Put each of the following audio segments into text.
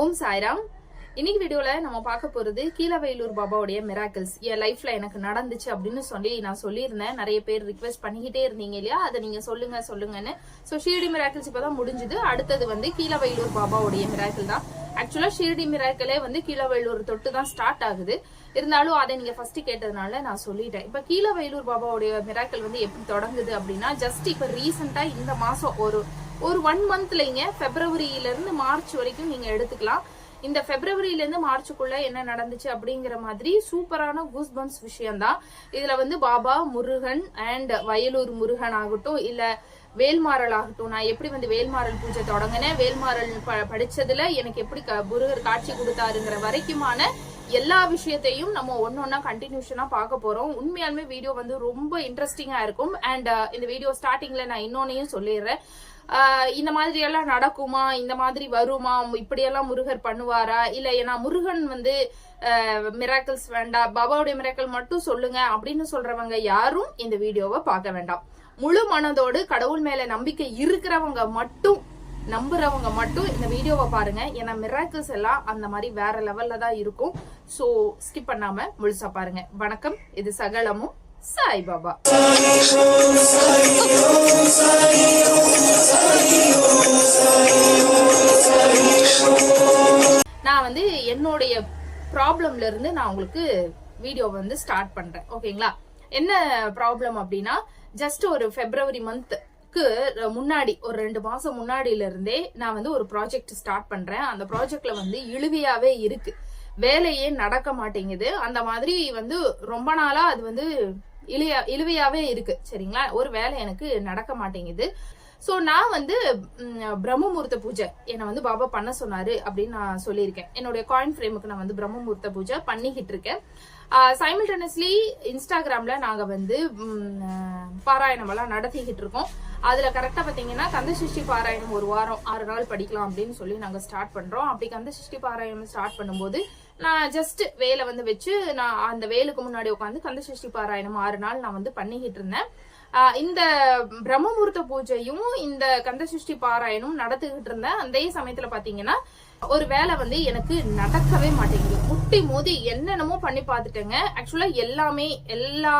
ஓம் சாய்ராம். இன்னைக்கு வீடியோல நம்ம பார்க்க போறது கீழவயலூர் பாபாவுடைய மிராக்கிள்ஸ் என் லைஃப்ல எனக்கு நடந்துச்சு அப்படின்னு சொல்லி நான் சொல்லியிருந்தேன். நிறைய பேர் ரிக்வெஸ்ட் பண்ணிக்கிட்டே இருந்தீங்க இல்லையா? அதை நீங்க சொல்லுங்க சொல்லுங்கன்னு. ஸோ ஷீரடி மிராக்கிள்ஸ் இப்பதான் முடிஞ்சது. அடுத்தது வந்து கீழவயலூர் பாபாவுடைய மிராக்கிள் தான். ஆக்சுவலா ஷீரடி மிராக்கிளே வந்து கீழவயலூர் தொட்டு தான் ஸ்டார்ட் ஆகுது. இருந்தாலும் அதை நீங்க ஃபர்ஸ்ட் கேட்டதுனால நான் சொல்லிட்டேன். இப்ப கீழவயலூர் பாபாவுடைய மிராக்கிள் வந்து எப்படி தொடங்குது அப்படின்னா ஜஸ்ட் இப்ப ரீசெண்டா இந்த மாசம் ஒரு ஒரு ஒன் மந்த்லைங்க ஃபெப்ரவரியிலேருந்து மார்ச் வரைக்கும் நீங்க எடுத்துக்கலாம். இந்த பிப்ரவரியில இருந்து மார்ச்சுக்குள்ள என்ன நடந்துச்சு அப்படிங்கிற மாதிரி சூப்பரான கூஸ் விஷயம்தான். இதுல வந்து பாபா முருகன் அண்ட் வயலூர் முருகன் ஆகட்டும் இல்ல வேல்மாறல் ஆகட்டும். நான் எப்படி வந்து வேல்மாறல் பூஜை தொடங்கினேன்? வேல்மாறல் ப- படிச்சதுல எனக்கு எப்படி க- முருகர் காட்சி கொடுத்தாருங்கிற வரைக்குமான எல்லா விஷயத்தையும் நம்ம ஒன்னொன்னா கண்டினியூஷனா பார்க்க போறோம். உண்மையாலுமே வீடியோ வந்து ரொம்ப இன்ட்ரெஸ்டிங்கா இருக்கும். அண்ட் uh, இந்த வீடியோ ஸ்டார்டிங்ல நான் இன்னொன்னையும் சொல்லிடுறேன். இந்த மாதிரி எல்லாம் நடக்குமா? இந்த மாதிரி வருமா? இப்படியெல்லாம் முருகர் பண்ணுவாரா? இல்ல ஏன்னா முருகன் வந்து மிராக்கிள்ஸ் வேண்டாம். பாபாவுடைய மிராக்கிள் மட்டும் சொல்லுங்க அப்படின்னு சொல்றவங்க யாரும் இந்த வீடியோவை பார்க்க வேண்டாம். முழு மனதோடு கடவுள் மேல நம்பிக்கை இருக்கிறவங்க மட்டும் நம்புறவங்க மட்டும் இந்த வீடியோவை பாருங்க. ஏன்னா மிராக்கிள்ஸ் எல்லாம் அந்த மாதிரி வேற லெவல்ல தான் இருக்கும். ஸோ ஸ்கிப் பண்ணாம முழுசா பாருங்க. வணக்கம். இது சகலமும் சாய் பாபா நான் வந்து என்னுடைய ப்ராப்ளம்ல இருந்து நான் உங்களுக்கு வீடியோ வந்து ஸ்டார்ட் பண்றேன். ஓகேங்களா என்ன ப்ராப்ளம் அப்படின்னா ஜஸ்ட் ஒரு பிப்ரவரி மந்த்க்கு முன்னாடி ஒரு ரெண்டு மாசம் முன்னாடியில இருந்தே நான் வந்து ஒரு ப்ராஜெக்ட் ஸ்டார்ட் பண்றேன். அந்த ப்ராஜெக்ட்ல வந்து இழுவையாவே இருக்கு. வேலையே நடக்க மாட்டேங்குது. அந்த மாதிரி வந்து ரொம்ப நாளா அது வந்து இழுவையா இழுவையாவே இருக்கு. சரிங்களா? ஒரு வேலை எனக்கு நடக்க மாட்டேங்குது. ஸோ நான் வந்து பிரம்மமூர்த்த பிரம்மமுகூர்த்த பூஜை என்னை வந்து பாபா பண்ண சொன்னாரு அப்படின்னு நான் சொல்லியிருக்கேன். என்னுடைய காயின் ஃப்ரேமுக்கு நான் வந்து பிரம்மமுகூர்த்த பூஜை பண்ணிக்கிட்டு இருக்கேன். சைமில்டனஸ்லி இன்ஸ்டாகிராம்ல நாங்கள் வந்து பாராயணமெல்லாம் பாராயணம் எல்லாம் நடத்திக்கிட்டு இருக்கோம். அதுல கரெக்டா பாத்தீங்கன்னா கந்த சஷ்டி பாராயணம் ஒரு வாரம் ஆறு நாள் படிக்கலாம் அப்படின்னு சொல்லி நாங்க ஸ்டார்ட் பண்றோம். அப்படி கந்த சஷ்டி பாராயணம் ஸ்டார்ட் பண்ணும்போது நான் ஜஸ்ட் வேலை வந்து வச்சு நான் அந்த வேலுக்கு முன்னாடி உட்காந்து கந்த சஷ்டி பாராயணம் ஆறு நாள் நான் வந்து பண்ணிக்கிட்டு இருந்தேன். இந்த பிரம்மமுகூர்த்த பூஜையும் இந்த கந்த சஷ்டி பாராயணமும் நடத்துக்கிட்டு இருந்தேன். அதே சமயத்துல பாத்தீங்கன்னா ஒரு வேலை வந்து எனக்கு நடக்கவே மாட்டேங்குது. முட்டி மோதி என்னென்னமோ பண்ணி பார்த்துட்டேங்க. ஆக்சுவலா எல்லாமே எல்லா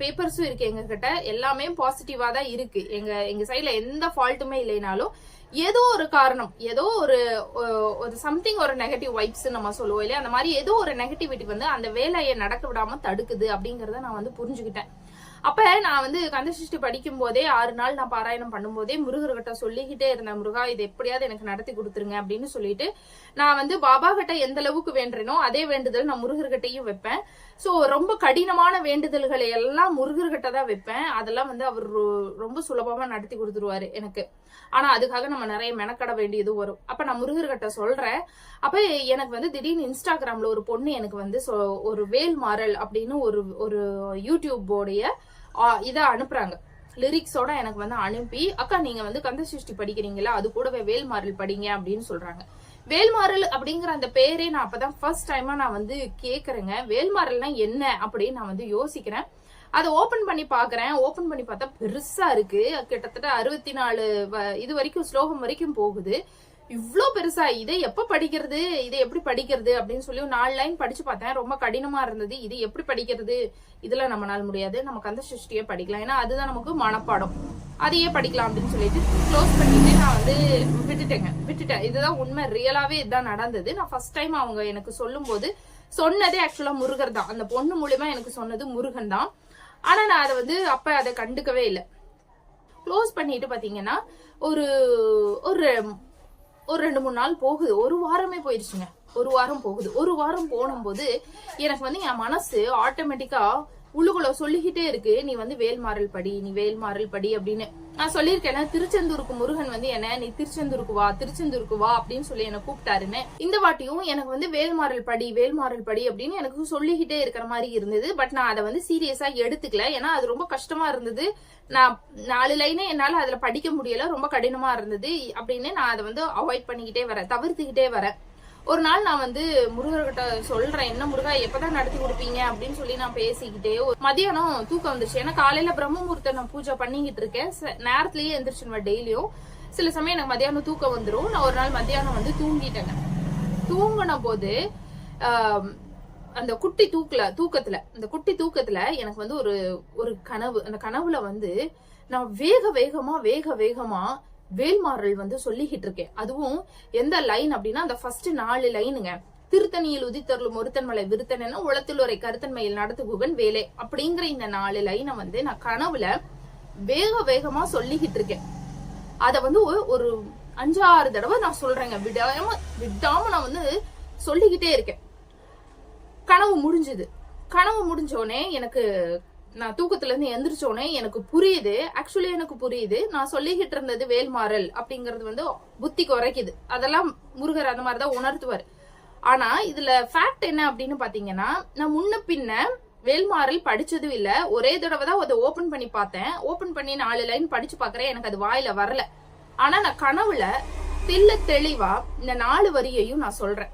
பேப்பர்ஸும் இருக்கு எங்க கிட்ட எல்லாமே பாசிட்டிவா தான் இருக்கு. எங்க எங்க சைட்ல எந்த ஃபால்ட்டுமே இல்லைனாலும் ஏதோ ஒரு காரணம் ஏதோ ஒரு ஒரு சம்திங் ஒரு நெகட்டிவ் வைப்ஸ் நம்ம சொல்லுவோம் இல்லையா? அந்த மாதிரி ஏதோ ஒரு நெகட்டிவிட்டி வந்து அந்த வேலையை நடக்க விடாம தடுக்குது அப்படிங்கறத நான் வந்து புரிஞ்சுக்கிட்டேன். அப்ப நான் வந்து கந்தசிஷ்டி படிக்கும் போதே ஆறு நாள் நான் பாராயணம் பண்ணும்போதே முருகர்கிட்ட சொல்லிக்கிட்டே இருந்தேன் முருகா இது எப்படியாவது எனக்கு நடத்தி கொடுத்துருங்க அப்படின்னு சொல்லிட்டு. நான் வந்து பாபா கிட்ட எந்த அளவுக்கு வேண்டுறேனோ அதே வேண்டுதல் நான் முருகர்கிட்டயும் வைப்பேன். ஸோ ரொம்ப கடினமான வேண்டுதல்களை எல்லாம் முருகர்கிட்ட தான் வைப்பேன். அதெல்லாம் வந்து அவர் ரொ- ரொம்ப சுலபமாக நடத்தி கொடுத்துருவாரு எனக்கு. ஆனால் அதுக்காக நம்ம நிறைய மெனக்கட வேண்டியது வரும். அப்போ நான் முருகர்கிட்ட சொல்கிறேன் அப்போ எனக்கு வந்து திடீர்னு இன்ஸ்டாகிராமில் ஒரு பொண்ணு எனக்கு வந்து சொ- ஒரு வேல் மாறல் அப்படின்னு ஒரு ஒரு யூடியூப்போடைய இதை அனுப்புகிறாங்க லிரிக்ஸோட எனக்கு வந்து அனுப்பி அக்கா நீங்கள் வந்து கந்த சஷ்டி படிக்கிறீங்களா அது கூடவே வேல் மாறல் படிங்க அப்படின்னு சொல்கிறாங்க வேல்மாறல் அப்படிங்கிற அந்த பேரே நான் அப்பதான் ஃபர்ஸ்ட் டைமா நான் வந்து கேக்குறேங்க. வேல்மாறல்னா என்ன அப்படின்னு நான் வந்து யோசிக்கிறேன். அதை ஓப்பன் பண்ணி பாக்குறேன் ஓபன் பண்ணி பார்த்தா பெருசா இருக்கு. கிட்டத்தட்ட அறுபத்தி நாலு வ- இது வரைக்கும் ஸ்லோகம் வரைக்கும் போகுது. இவ்வளோ பெருசா? இதை எப்ப படிக்கிறது? இதை எப்படி படிக்கிறது? அப்படின்னு சொல்லி நாலு லைன் படிச்சு பார்த்தேன். ரொம்ப கடினமா இருந்தது. இது எப்படி படிக்கிறது? இதுல நம்மளால முடியாது. நம்ம கந்த சிருஷ்டியே படிக்கலாம். ஏன்னா அதுதான் நமக்கு மனப்பாடம். அதையே படிக்கலாம் அப்படின்னு சொல்லிட்டு க்ளோஸ் பண்ணிட்டு நான் வந்து விட்டுட்டேங்க. விட்டுட்டேன். இதுதான் உண்மை. ரியலாவே இதுதான் நடந்தது. நான் ஃபர்ஸ்ட் டைம் அவங்க எனக்கு சொல்லும்போது சொன்னதே ஆக்சுவலா முருகர் தான். அந்த பொண்ணு மூலியமா எனக்கு சொன்னது முருகன் தான். ஆனா நான் அதை வந்து அப்ப அதை கண்டுக்கவே இல்லை. க்ளோஸ் பண்ணிட்டு பாத்தீங்கன்னா ஒரு ஒரு ஒரு ரெண்டு மூணு நாள் போகுது. ஒரு வாரமே போயிடுச்சுங்க ஒரு வாரம் போகுது. ஒரு வாரம் போனும்போது எனக்கு வந்து என் மனசு ஆட்டோமேட்டிக்கா உள்ளுக்குள்ள சொல்லிக்கிட்டே இருக்கு. நீ வந்து வேல்மாறல் படி நீ வேல்மாறல் படி அப்படின்னு நான் சொல்லியிருக்கேன் திருச்செந்தூருக்கு முருகன் வந்து என்ன நீ திருச்செந்தூருக்கு வா திருச்செந்தூருக்கு வா அப்படின்னு சொல்லி என்ன கூப்பிட்டாருன்னு. இந்த வாட்டியும் எனக்கு வந்து வேல்மாறல் படி வேல்மாறல் படி அப்படின்னு எனக்கு சொல்லிக்கிட்டே இருக்கிற மாதிரி இருந்தது. பட் நான் அதை வந்து சீரியஸா எடுத்துக்கல. ஏன்னா அது ரொம்ப கஷ்டமா இருந்தது. நான் நாலு லைனே என்னால அதுல படிக்க முடியல. ரொம்ப கடினமா இருந்தது. அப்படின்னு நான் அதை வந்து அவாய்ட் பண்ணிக்கிட்டே வரேன் தவிர்த்துக்கிட்டே வரேன். ஒரு நாள் நான் வந்து முருகர்கிட்ட சொல்றேன் என்ன முருகா எப்பதான் நடத்தி கொடுப்பீங்க? அப்படின்னு சொல்லி நான் பேசிக்கிட்டே ஒரு மதியானம் தூக்கம் வந்துச்சு ஏன்னா காலையில பிரம்மமுகூர்த்த நான் பூஜை பண்ணிக்கிட்டு இருக்கேன். ச- நேரத்திலேயே எந்திரிச்சிருவேன் டெய்லியும். சில சமயம் எனக்கு மதியானம் தூக்கம் வந்துடும் நான் ஒரு நாள் மதியானம் வந்து தூங்கிட்டேங்க. தூங்கின போது அந்த குட்டி தூக்கல தூக்கத்துல அந்த குட்டி தூக்கத்துல எனக்கு வந்து ஒரு ஒரு கனவு அந்த கனவுல வந்து நான் வேக வேகமா வேக வேகமா வேல்மாறல் வந்து சொல்லிக்கிட்டு இருக்கேன். அதுவும் எந்த லைன் அப்படின்னா அந்த ஃபர்ஸ்ட் நாலு லைனுங்க திருத்தணியில் உதித்தருளும் ஒருத்தன் மலை விருத்தன் என உளத்தில் ஒரு கருத்தன்மையில் நடத்துகுவன் வேலை. அப்படிங்கிற இந்த நாலு லைனை வந்து நான் கனவுல வேக வேகமா சொல்லிக்கிட்டு இருக்கேன். அத வந்து ஒரு- ஒரு அஞ்சாறு தடவை நான் சொல்றேங்க. விடாம விடாம நான் வந்து சொல்லிக்கிட்டே இருக்கேன். கனவு முடிஞ்சது. கனவு முடிஞ்சோடனே எனக்கு நான் தூக்கத்துல இருந்து எந்திரிச்சோடனே எனக்கு புரியுது. ஆக்சுவலி எனக்கு புரியுது. நான் சொல்லிக்கிட்டு இருந்தது வேல்மாறல் அப்படிங்கறது வந்து புத்தி குறைக்குது. அதெல்லாம் முருகர் அந்த மாதிரி தான் உணர்த்துவார். ஆனா இதுல ஃபேக்ட் என்ன அப்படின்னு பாத்தீங்கன்னா நான் முன்ன பின்ன வேல்மாறல் படிச்சதும் இல்ல. ஒரே தடவை தான் அதை ஓபன் பண்ணி பார்த்தேன். ஓபன் பண்ணி நாலு லைன் படிச்சு பாக்குறேன். எனக்கு அது வாயில வரல. ஆனா நான் கனவுல தெல்ல தெளிவா இந்த நாலு வரியையும் நான் சொல்றேன்.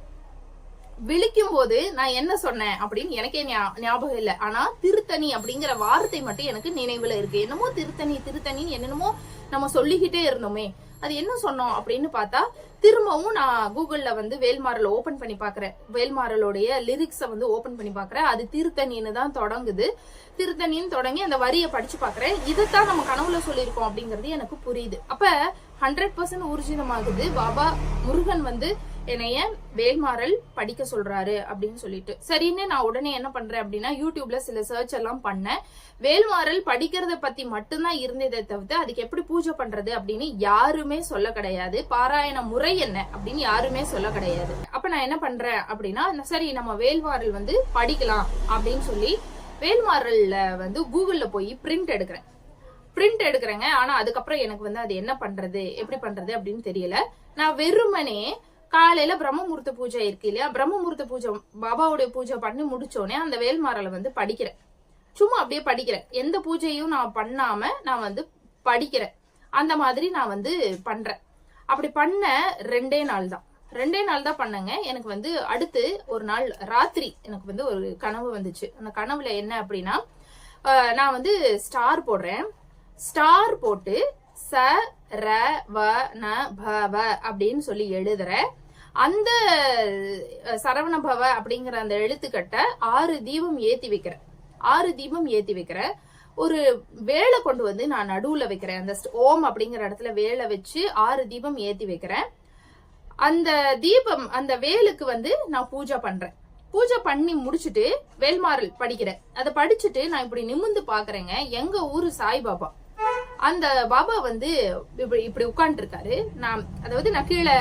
விழிக்கும் போது நான் என்ன சொன்னேன் அப்படின்னு எனக்கே ஞா- ஞாபகம் இல்லை. ஆனா திருத்தணி அப்படிங்கிற வார்த்தை மட்டும் எனக்கு நினைவுல இருக்கு. என்னமோ திருத்தணி திருத்தணின்னு என்னென்னமோ நம்ம சொல்லிக்கிட்டே இருந்தோமே. அது என்ன சொன்னோம் அப்படின்னு பார்த்தா திரும்பவும் நான் கூகுள்ல வந்து வேல்மாரல் ஓபன் பண்ணி பாக்குறேன் வேல்மாறலோடைய லிரிக்ஸ வந்து ஓபன் பண்ணி பாக்குறேன் அது திருத்தணின்னு தான் தொடங்குது. திருத்தணின்னு தொடங்கி அந்த வரியை படிச்சு பாக்குறேன் இதைத்தான் நம்ம கனவுல சொல்லியிருக்கோம் அப்படிங்கிறது எனக்கு புரியுது. அப்ப ஹண்ட்ரட் பர்சன்ட் ஊர்ஜிதமாகுது. பாபா முருகன் வந்து என்னைய வேல்மாறல் படிக்க சொல்றாரு அப்படின்னு சொல்லிட்டு. சரின்னு நான் உடனே என்ன பண்றேன் அப்படின்னா யூடியூப்ல சில சர்ச் எல்லாம் பண்ணேன். வேல்மாறல் படிக்கிறத பத்தி மட்டும்தான் இருந்ததை தவிர்த்து அதுக்கு எப்படி பூஜை பண்றது அப்படின்னு யாருமே சொல்ல கிடையாது. பாராயண முறை என்ன அப்படின்னு யாருமே சொல்ல கிடையாது. அப்ப நான் என்ன பண்றேன் அப்படின்னா சரி நம்ம வேல்மாறல் வந்து படிக்கலாம் அப்படின்னு சொல்லி வேல்மாறல்ல வந்து கூகுள்ல போய் பிரிண்ட் எடுக்கிறேன். பிரிண்ட் எடுக்கிறேங்க. ஆனா அதுக்கப்புறம் எனக்கு வந்து அது என்ன பண்றது எப்படி பண்றது அப்படின்னு தெரியல. நான் வெறுமனே காலையில பிரம்மமுகூர்த்த பூஜை இருக்கு இல்லையா? பிரம்மமுகூர்த்த பூஜை பாபாவுடைய பூஜை பண்ணி முடிச்சோடனே அந்த வேல்மாரலை வந்து படிக்கிறேன். சும்மா அப்படியே படிக்கிறேன். எந்த பூஜையும் நான் பண்ணாம நான் வந்து படிக்கிறேன். அந்த மாதிரி நான் வந்து பண்றேன். அப்படி பண்ண ரெண்டே நாள் தான். ரெண்டே நாள் தான் பண்ணேங்க. எனக்கு வந்து அடுத்து ஒரு நாள் ராத்திரி எனக்கு வந்து ஒரு கனவு வந்துச்சு. அந்த கனவுல என்ன அப்படின்னா நான் வந்து ஸ்டார் போடுறேன். ஸ்டார் போட்டு ச ர வ ந ப வ அப்படின்னு சொல்லி எழுதுறேன். அந்த சரவணபவ சரவண பவ அப்படிங்கிற அந்த எழுத்துக்கட்டை ஆறு தீபம் ஏத்தி வைக்கிறேன் ஆறு தீபம் ஏத்தி வைக்கிறேன் ஒரு வேலை கொண்டு வந்து நான் நடுவுல வைக்கிறேன். அந்த ஓம் அப்படிங்கிற இடத்துல வேலை வச்சு ஆறு தீபம் ஏத்தி வைக்கிறேன் அந்த தீபம் அந்த வேலுக்கு வந்து நான் பூஜை பண்றேன். பூஜை பண்ணி முடிச்சுட்டு வேல்மாறல் படிக்கிறேன் அதை படிச்சுட்டு நான் இப்படி நிமிந்து பாக்குறேங்க. எங்க ஊரு சாய்பாபா அந்த பாபா வந்து இப்படி இப்படி உட்காந்துருக்காரு நான் அதாவது நான் கீழே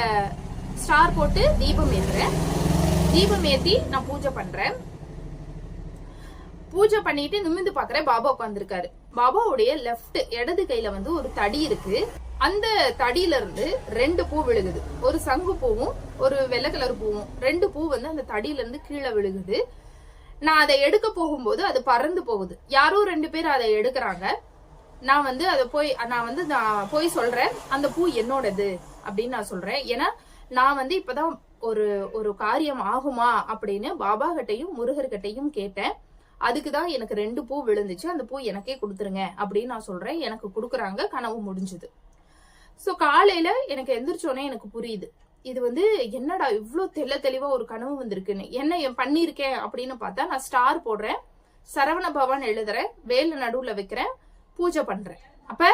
ஸ்டார் போட்டு தீபம் ஏற்றுறேன் தீபம் ஏற்றி நான் பூஜை பண்ணுறேன் பூஜை பண்ணிட்டு நிமிந்து பார்க்குறேன் பாபா உட்காந்துருக்காரு பாபாவுடைய லெஃப்ட் இடது கையில் வந்து ஒரு தடி இருக்கு. அந்த தடியில இருந்து ரெண்டு பூ விழுகுது. ஒரு சங்கு பூவும் ஒரு வெள்ளை கலர் பூவும். ரெண்டு பூ வந்து அந்த தடியில இருந்து கீழே விழுகுது. நான் அதை எடுக்க போகும்போது அது பறந்து போகுது. யாரோ ரெண்டு பேர் அதை எடுக்கிறாங்க. நான் வந்து அதை போய் நான் வந்து நான் போய் சொல்றேன். அந்த பூ என்னோடது அப்படின்னு நான் சொல்றேன். ஏன்னா நான் வந்து இப்பதான் ஒரு ஒரு காரியம் ஆகுமா அப்படின்னு பாபா கிட்டையும் முருகர்கிட்டையும் கேட்டேன். அதுக்கு தான் எனக்கு ரெண்டு பூ விழுந்துச்சு. அந்த பூ எனக்கே கொடுத்துருங்க அப்படின்னு நான் சொல்றேன். எனக்கு கொடுக்குறாங்க. கனவு முடிஞ்சுது. ஸோ காலையில எனக்கு எந்திரிச்சோன்னே எனக்கு புரியுது. இது வந்து என்னடா இவ்வளோ தெள்ள தெளிவா ஒரு கனவு வந்திருக்குன்னு. என்ன என் பண்ணியிருக்கேன் அப்படின்னு பார்த்தா நான் ஸ்டார் போடுறேன். சரவண பவன் எழுதுறேன். வேல் நடுவில் வைக்கிறேன். பூஜை பண்றேன். அப்ப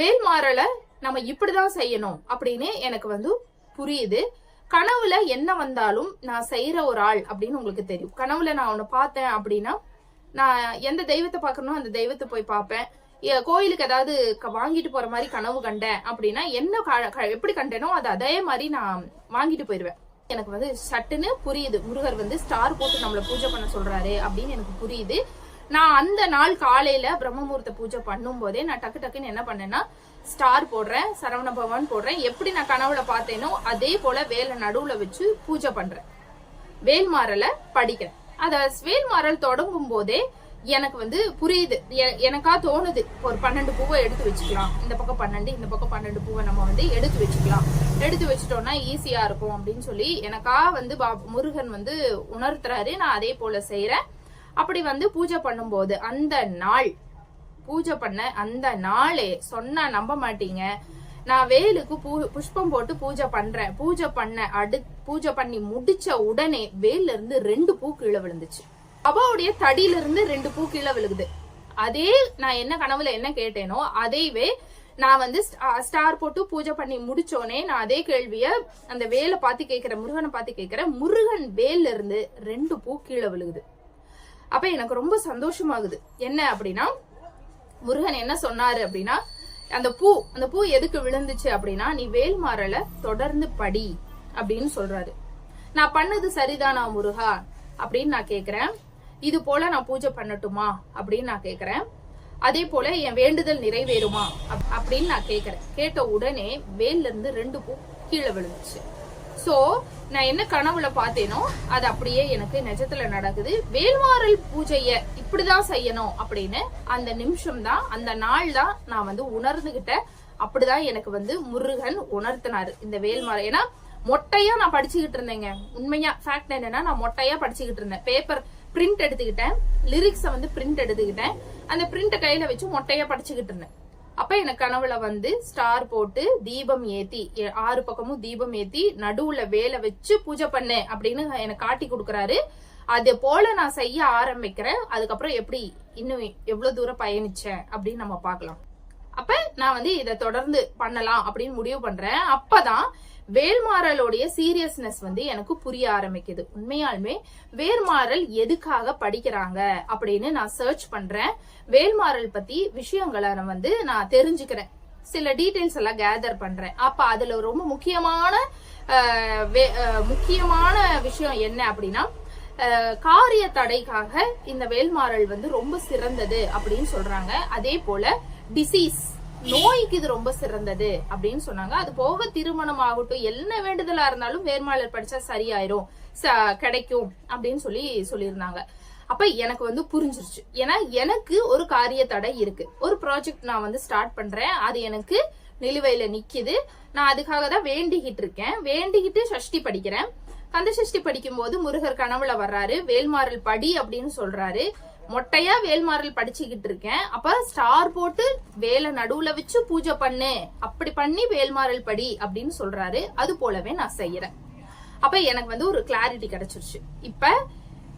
வேல்மாறலை நம்ம இப்படிதான் செய்யணும் அப்படின்னு எனக்கு வந்து புரியுது. கனவுல என்ன வந்தாலும் நான் செய்யற ஒரு ஆள் அப்படின்னு உங்களுக்கு தெரியும். கனவுல நான் உன்னை பார்த்தேன் அப்படின்னா நான் எந்த தெய்வத்தை பார்க்கணும் அந்த தெய்வத்தை போய் பார்ப்பேன். கோயிலுக்கு ஏதாவது க- வாங்கிட்டு போற மாதிரி கனவு கண்டேன் அப்படின்னா என்ன க- க- எப்படி கண்டேனோ அது அதே மாதிரி நான் வாங்கிட்டு போயிடுவேன். எனக்கு வந்து சட்டுன்னு புரியுது. முருகர் வந்து ஸ்டார் போட்டு நம்மளை பூஜை பண்ண சொல்றாரு அப்படின்னு எனக்கு புரியுது. நான் அந்த நாள் காலையில பிரம்மமுகூர்த்த பூஜை பண்ணும் போதே நான் டக்கு டக்குன்னு என்ன பண்ணேன்னா ஸ்டார் போடுறேன் சரவண பவன் போடுறேன். எப்படி நான் கனவுல பார்த்தேனோ அதே போல வேலை நடுவுல வச்சு பூஜை பண்றேன். வேல்மாறலை படிக்கிறேன். அத வேல்மாறல் தொடங்கும் போதே எனக்கு வந்து புரியுது. எ- எனக்கா தோணுது. ஒரு பன்னெண்டு பூவை எடுத்து வச்சுக்கலாம். இந்த பக்கம் பன்னெண்டு இந்த பக்கம் பன்னெண்டு பூவை நம்ம வந்து எடுத்து வச்சுக்கலாம். எடுத்து வச்சுட்டோம்னா ஈஸியா இருக்கும் அப்படின்னு சொல்லி எனக்கா வந்து பா முருகன் வந்து உணர்த்துறாரு. நான் அதே போல செய்யறேன் அப்படி வந்து பூஜை பண்ணும்போது அந்த நாள் பூஜை பண்ண அந்த நாளே சொன்னா நம்ப மாட்டீங்க. நான் வேலுக்கு பூ புஷ்பம் போட்டு பூஜை பண்றேன். பூஜை பண்ண அடு பூஜை பண்ணி முடிச்ச உடனே வேல்ல இருந்து ரெண்டு பூ கீழே விழுந்துச்சு. அப்பாவுடைய தடியில இருந்து ரெண்டு பூ கீழே விழுகுது. அதே நான் என்ன கனவுல என்ன கேட்டேனோ அதைவே நான் வந்து ஸ்டா- ஸ்டார் போட்டு பூஜை பண்ணி முடிச்சோனே நான் அதே கேள்விய அந்த வேலை பார்த்து கேட்கிறேன் முருகனை பார்த்து கேட்கிறேன் முருகன் வேல்ல இருந்து ரெண்டு பூ கீழே விழுகுது. அப்ப எனக்கு ரொம்ப சந்தோஷமாகுது. என்ன அப்படின்னா முருகன் என்ன சொன்னாரு அப்படின்னா அந்த பூ அந்த பூ எதுக்கு விழுந்துச்சு அப்படின்னா நீ வேல்மாறல தொடர்ந்து படி அப்படின்னு சொல்றாரு. நான் பண்ணது சரிதானா முருகா? அப்படின்னு நான் கேக்குறேன். இது போல நான் பூஜை பண்ணட்டுமா? அப்படின்னு நான் கேக்குறேன். அதே போல என் வேண்டுதல் நிறைவேறுமா? அப்- அப்படின்னு நான் கேக்குறேன். கேட்ட உடனே வேல்ல இருந்து ரெண்டு பூ கீழே விழுந்துச்சு. சோ நான் என்ன கனவுல பார்த்தேனோ அது அப்படியே எனக்கு நிஜத்துல நடக்குது. வேல்மாறல் பூஜைய இப்படிதான் செய்யணும் அப்படின்னு அந்த நிமிஷம் தான் அந்த நாள் தான் நான் வந்து உணர்ந்துகிட்ட அப்படிதான் எனக்கு வந்து முருகன் உணர்த்தினாரு இந்த வேல்மாற ஏன்னா மொட்டையா நான் படிச்சுக்கிட்டு இருந்தேங்க. உண்மையா ஃபேக்ட் என்னன்னா நான் மொட்டையா படிச்சுக்கிட்டு இருந்தேன். பேப்பர் பிரிண்ட் எடுத்துக்கிட்டேன். லிரிக்ஸ வந்து பிரிண்ட் எடுத்துக்கிட்டேன். அந்த பிரிண்ட கையில வச்சு மொட்டையா படிச்சுக்கிட்டு இருந்தேன். அப்ப எனக்கு கனவுல வந்து ஸ்டார் போட்டு தீபம் ஏத்தி ஆறு பக்கமும் தீபம் ஏத்தி நடுவுல வேலை வச்சு பூஜை பண்ணு அப்படின்னு எனக்கு காட்டி கொடுக்குறாரு. அது போல நான் செய்ய ஆரம்பிக்கிறேன். அதுக்கப்புறம் எப்படி இன்னும் எவ்வளவு தூரம் பயணிச்சேன் அப்படின்னு நம்ம பார்க்கலாம். அப்ப நான் வந்து இதை தொடர்ந்து பண்ணலாம் அப்படின்னு முடிவு பண்றேன். அப்பதான் வேல்மாறலோடைய சீரியஸ்னஸ் வந்து எனக்கு புரிய ஆரம்பிக்குது. உண்மையாலுமே வேல்மாறல் எதுக்காக படிக்கிறாங்க அப்படின்னு நான் சர்ச் பண்றேன். வேல்மாறல் பத்தி விஷயங்களை வந்து நான் தெரிஞ்சுக்கிறேன். சில டீடைல்ஸ் எல்லாம் கேதர் பண்றேன். அப்ப அதுல ரொம்ப முக்கியமான வே- முக்கியமான விஷயம் என்ன அப்படின்னா காரிய தடைக்காக இந்த வேல்மாறல் வந்து ரொம்ப சிறந்தது அப்படின்னு சொல்றாங்க. அதே போல டிசீஸ் நோய்க்கு இது ரொம்ப சிறந்தது அப்படின்னு சொன்னாங்க. அது போக திருமணம் ஆகட்டும் என்ன வேண்டுதலா இருந்தாலும் வேர்மாளர் படிச்சா சரியாயிரும். கிடைக்கும் அப்படின்னு சொல்லி சொல்லியிருந்தாங்க. அப்ப எனக்கு வந்து புரிஞ்சிருச்சு. ஏன்னா எனக்கு ஒரு காரிய தடை இருக்கு. ஒரு ப்ராஜெக்ட் நான் வந்து ஸ்டார்ட் பண்றேன். அது எனக்கு நிலுவையில நிக்குது. நான் அதுக்காக தான் வேண்டிக்கிட்டு இருக்கேன். வேண்டிக்கிட்டு சஷ்டி படிக்கிறேன். கந்த சஷ்டி படிக்கும் போது முருகர் கனவுல வர்றாரு. வேல்மாறல் படி அப்படின்னு சொல்றாரு. மொட்டையா வேல்மாறல் படிச்சுக்கிட்டு இருக்கேன். அப்ப ஸ்டார் போட்டு வேலை நடுவுல வச்சு பூஜை பண்ணு. அப்படி பண்ணி வேல்மாறல் படி அப்படின்னு சொல்றாரு. அது போலவே நான் செய்யறேன். அப்ப எனக்கு வந்து ஒரு கிளாரிட்டி கிடைச்சிருச்சு. இப்ப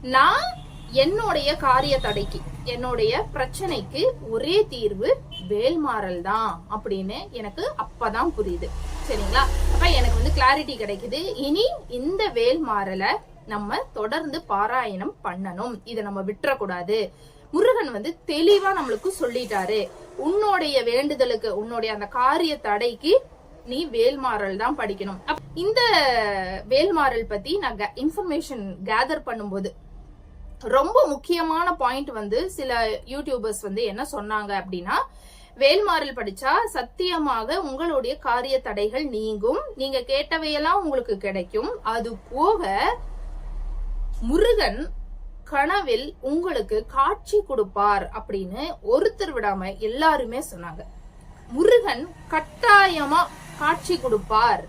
நான் என்னுடைய காரிய தடைக்கு என்னுடைய பிரச்சனைக்கு ஒரே தீர்வு வேல்மாறல் தான் அப்படின்னு எனக்கு அப்பதான் புரியுது. சரிங்களா? அப்ப எனக்கு வந்து கிளாரிட்டி கிடைக்குது. இனி இந்த வேல்மாறலை நம்ம தொடர்ந்து பாராயணம் பண்ணணும். இதை நம்ம விட்டுறக்கூடாது. முருகன் வந்து தெளிவா நம்மளுக்கு சொல்லிட்டாரு. உன்னுடைய வேண்டுதலுக்கு உன்னுடைய அந்த காரிய தடைக்கு நீ வேல்மாறல் தான் படிக்கணும். இந்த வேல்மாறல் பத்தி நான் இன்ஃபர்மேஷன் கேதர் பண்ணும்போது ரொம்ப முக்கியமான பாயிண்ட் வந்து சில யூடியூபர்ஸ் வந்து என்ன சொன்னாங்க அப்படின்னா வேல்மாறல் படிச்சா சத்தியமாக உங்களுடைய காரிய தடைகள் நீங்கும். நீங்க கேட்டவையெல்லாம் உங்களுக்கு கிடைக்கும். அது போக முருகன் கனவில் உங்களுக்கு காட்சி கொடுப்பார் அப்படின்னு ஒருத்தர் விடாம எல்லாருமே சொன்னாங்க. முருகன் கட்டாயமா காட்சி கொடுப்பார்.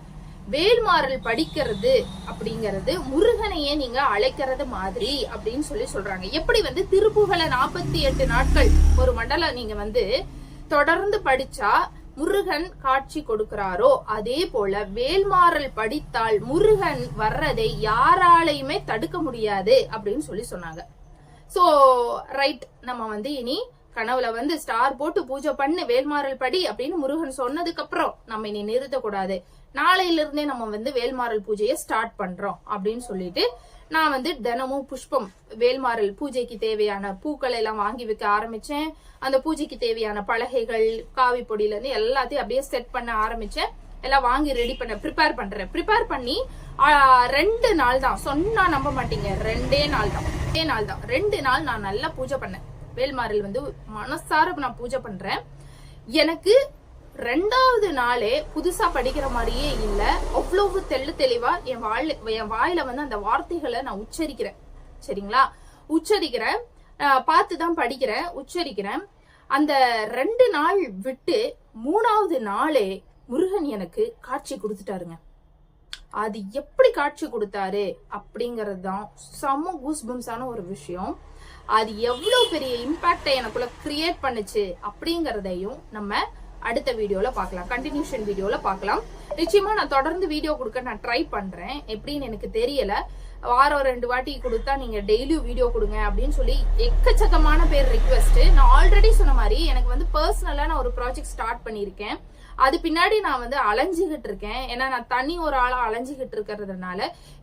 வேல்மாறல் படிக்கிறது அப்படிங்கறது முருகனையே நீங்க அழைக்கிறது மாதிரி அப்படின்னு சொல்லி சொல்றாங்க. எப்படி வந்து திருப்புகல நாற்பத்தி எட்டு நாட்கள் ஒரு மண்டலம் நீங்க வந்து தொடர்ந்து படிச்சா முருகன் காட்சி கொடுக்கிறாரோ அதே போல வேல்மாறல் படித்தால் முருகன் வர்றதை யாராலையுமே தடுக்க முடியாது அப்படின்னு சொல்லி சொன்னாங்க. சோ ரைட் நம்ம வந்து இனி கனவுல வந்து ஸ்டார் போட்டு பூஜை பண்ணு வேல்மாறல் படி அப்படின்னு முருகன் சொன்னதுக்கு அப்புறம் நம்ம இனி நிறுத்தக்கூடாது. நாளையில இருந்தே நம்ம வந்து வேல்மாறல் பூஜையை ஸ்டார்ட் பண்றோம் அப்படின்னு சொல்லிட்டு நான் வந்து தினமும் புஷ்பம் வேல்மாறல் பூஜைக்கு தேவையான பூக்களை எல்லாம் வாங்கி வைக்க ஆரம்பிச்சேன். அந்த பூஜைக்கு தேவையான பலகைகள் காவி பொடியில இருந்து எல்லாத்தையும் அப்படியே செட் பண்ண ஆரம்பிச்சேன். எல்லாம் வாங்கி ரெடி பண்ண ப்ரிப்பேர் பண்றேன். ப்ரிப்பேர் பண்ணி ரெண்டு நாள் தான். சொன்னா நம்ப மாட்டீங்க. ரெண்டே நாள் தான். ரெண்டே நாள் தான். ரெண்டு நாள் நான் நல்லா பூஜை பண்ணேன். வேல்மாறல் வந்து மனசார நான் பூஜை பண்றேன். எனக்கு ரெண்டாவது நாளே புதுசா படிக்கிற மாதிரியே இல்ல. அவ்வளவு தெள்ளு தெளிவா என் வாழ் என் வாயில வந்து அந்த வார்த்தைகளை நான் உச்சரிக்கிறேன். சரிங்களா? உச்சரிக்கிறேன். பார்த்து தான் படிக்கிறேன். உச்சரிக்கிறேன். அந்த ரெண்டு நாள் விட்டு மூணாவது நாளே முருகன் எனக்கு காட்சி கொடுத்துட்டாருங்க. அது எப்படி காட்சி கொடுத்தாரு அப்படிங்கிறது தான் செம்ம கூஸ்பம்ஸான ஒரு விஷயம். அது எவ்வளவு பெரிய இம்பாக்டை எனக்குள்ள கிரியேட் பண்ணுச்சு அப்படிங்கிறதையும் நம்ம அடுத்த வீடியோவில் பார்க்கலாம். கண்டினியூஷன் வீடியோவில் பார்க்கலாம். நிச்சயமாக நான் தொடர்ந்து வீடியோ கொடுக்க நான் ட்ரை பண்ணுறேன் எப்படின்னு எனக்கு தெரியலை. வாரம் ரெண்டு வாட்டி கொடுத்தா நீங்கள் டெய்லியும் வீடியோ கொடுங்க அப்படின்னு சொல்லி எக்கச்சக்கமான பேர் ரிக்வெஸ்ட்டு நான் ஆல்ரெடி சொன்ன மாதிரி எனக்கு வந்து பர்சனலாக நான் ஒரு ப்ராஜெக்ட் ஸ்டார்ட் பண்ணியிருக்கேன். அது பின்னாடி நான் வந்து அலைஞ்சிக்கிட்டு இருக்கேன். ஏன்னா நான் தனி ஒரு ஆளாக அலைஞ்சிக்கிட்டு இருக்கிறதுனால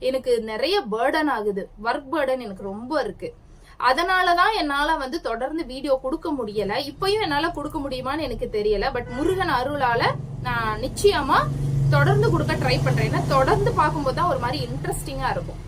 எனக்கு நிறைய பேர்டன் ஆகுது. ஒர்க் பேர்டன் எனக்கு ரொம்ப இருக்குது அதனால தான் என்னால் வந்து தொடர்ந்து வீடியோ கொடுக்க முடியலை. இப்பயும் என்னால் கொடுக்க முடியுமான்னு எனக்கு தெரியல. பட் முருகன் அருளால் நான் நிச்சயமாக தொடர்ந்து கொடுக்க ட்ரை பண்ணுறேன் ஏன்னா தொடர்ந்து பார்க்கும்போது தான் ஒரு மாதிரி இன்ட்ரெஸ்டிங்காக இருக்கும்.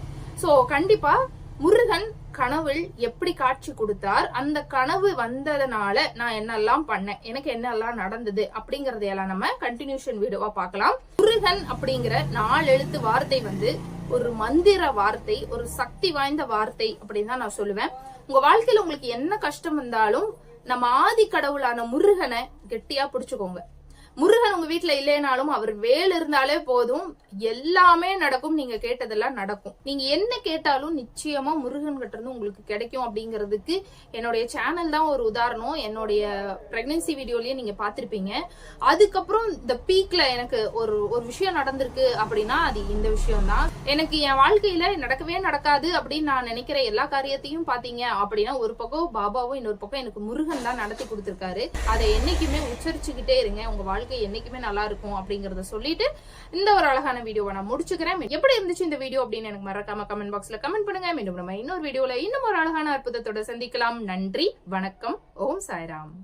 ஸோ கண்டிப்பாக முருகன் கனவில் எப்படி காட்சி கொடுத்தார் அந்த கனவு வந்ததுனால நான் என்னெல்லாம் பண்ணேன் எனக்கு என்னெல்லாம் நடந்தது அப்படிங்கறதையெல்லாம் நம்ம கண்டினியூஷன் வீடியோவா பார்க்கலாம். முருகன் அப்படிங்கிற நாலு எழுத்து வார்த்தை வந்து ஒரு மந்திர வார்த்தை ஒரு சக்தி வாய்ந்த வார்த்தை அப்படின்னு தான் நான் சொல்லுவேன். உங்க வாழ்க்கையில உங்களுக்கு என்ன கஷ்டம் வந்தாலும் நம்ம ஆதி கடவுளான முருகனை கெட்டியா பிடிச்சுக்கோங்க. முருகன் உங்க வீட்டுல இல்லைனாலும் அவர் வேல் இருந்தாலே போதும். எல்லாமே நடக்கும். நீங்க கேட்டதெல்லாம் நடக்கும். நீங்க என்ன கேட்டாலும் நிச்சயமா முருகன் கிட்ட இருந்து உங்களுக்கு கிடைக்கும் அப்படிங்கிறதுக்கு என்னுடைய சேனல் தான் ஒரு உதாரணம். என்னுடைய பிரெக்னன்சி வீடியோலயே நீங்க பாத்திருப்பீங்க அதுக்கப்புறம் இந்த பீக்ல எனக்கு ஒரு ஒரு விஷயம் நடந்திருக்கு அப்படின்னா அது இந்த விஷயம் தான் எனக்கு என் வாழ்க்கையில நடக்கவே நடக்காது அப்படின்னு நான் நினைக்கிற எல்லா காரியத்தையும் பாத்தீங்க அப்படின்னா ஒரு பக்கம் பாபாவும் இன்னொரு பக்கம் எனக்கு முருகன் தான் நடத்தி கொடுத்திருக்காரு. அதை என்னைக்குமே உச்சரிச்சுக்கிட்டே இருங்க. உங்க வாழ்க்கை என்னைக்குமே நல்லா இருக்கும் அப்படிங்கறத சொல்லிட்டு இந்த ஒரு அழகான வீடியோவை நான் முடிச்சுக்கிறேன். எப்படி இருந்துச்சு இந்த வீடியோ அப்படின்னு எனக்கு மறக்காம கமெண்ட் பாக்ஸ்ல கமெண்ட் பண்ணுங்க. மீண்டும் நம்ம இன்னொரு வீடியோல இன்னும் ஒரு அழகான அற்புதத்தோட சந்திக்கலாம். நன்றி வணக்கம் ஓம் சாய்ராம்.